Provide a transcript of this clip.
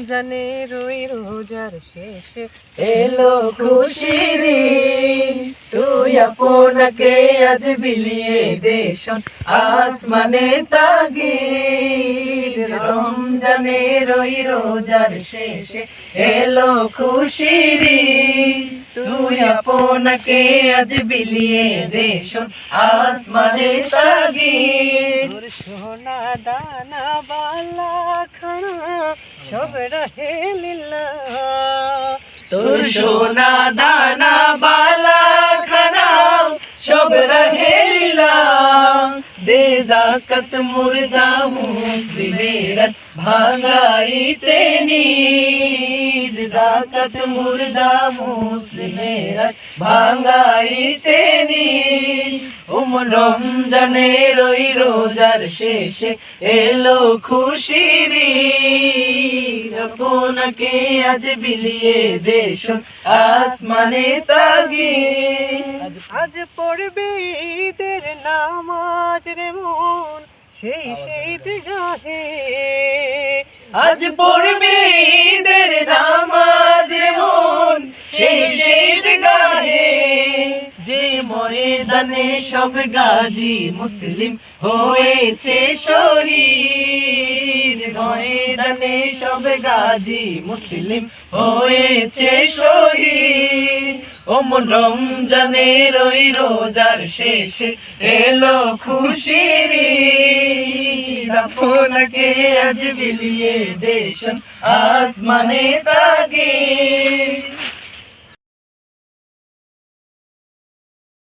রমজানের ওই রোজার শেষে এলো খুশির তুই আপনাকে আজ বিলিয়ে দেশন আসমানে তাগিদ। রমজানের ওই রোজার শেষে এলো খুশির তুই আপনাকে আজ বিলিয়ে দেশন আসমানে তোর সোনা দানা বালা খানা, সব রহে লীলা। তোর সোনা দানা বালা খানা, সব রহে লীলা। দে জাকাত মুর্দা মুসলিমের ভাঙাইতে নিদ জাকাত মুর্দা উম রমজানের ওই রোজার শেষে এলো খুশির আপনাকে আজ বিলিয়ে দেশ আসমানে তাগি আজ পড়বে ঈদের নামাজ রে মন সেই সেই দিগাহে আজ পড়বে ঈদের নামাজ ময়দানে সব গাজী মুসলিম হয়েছে শরীর। ময়দানে সব গাজী মুসলিম হয়েছে শহীদ ওমন রমজানের ওই রোজার শেষে এলো খুশির। আপনাকে আজ বিলিয়ে দেশ আসমানে তাগে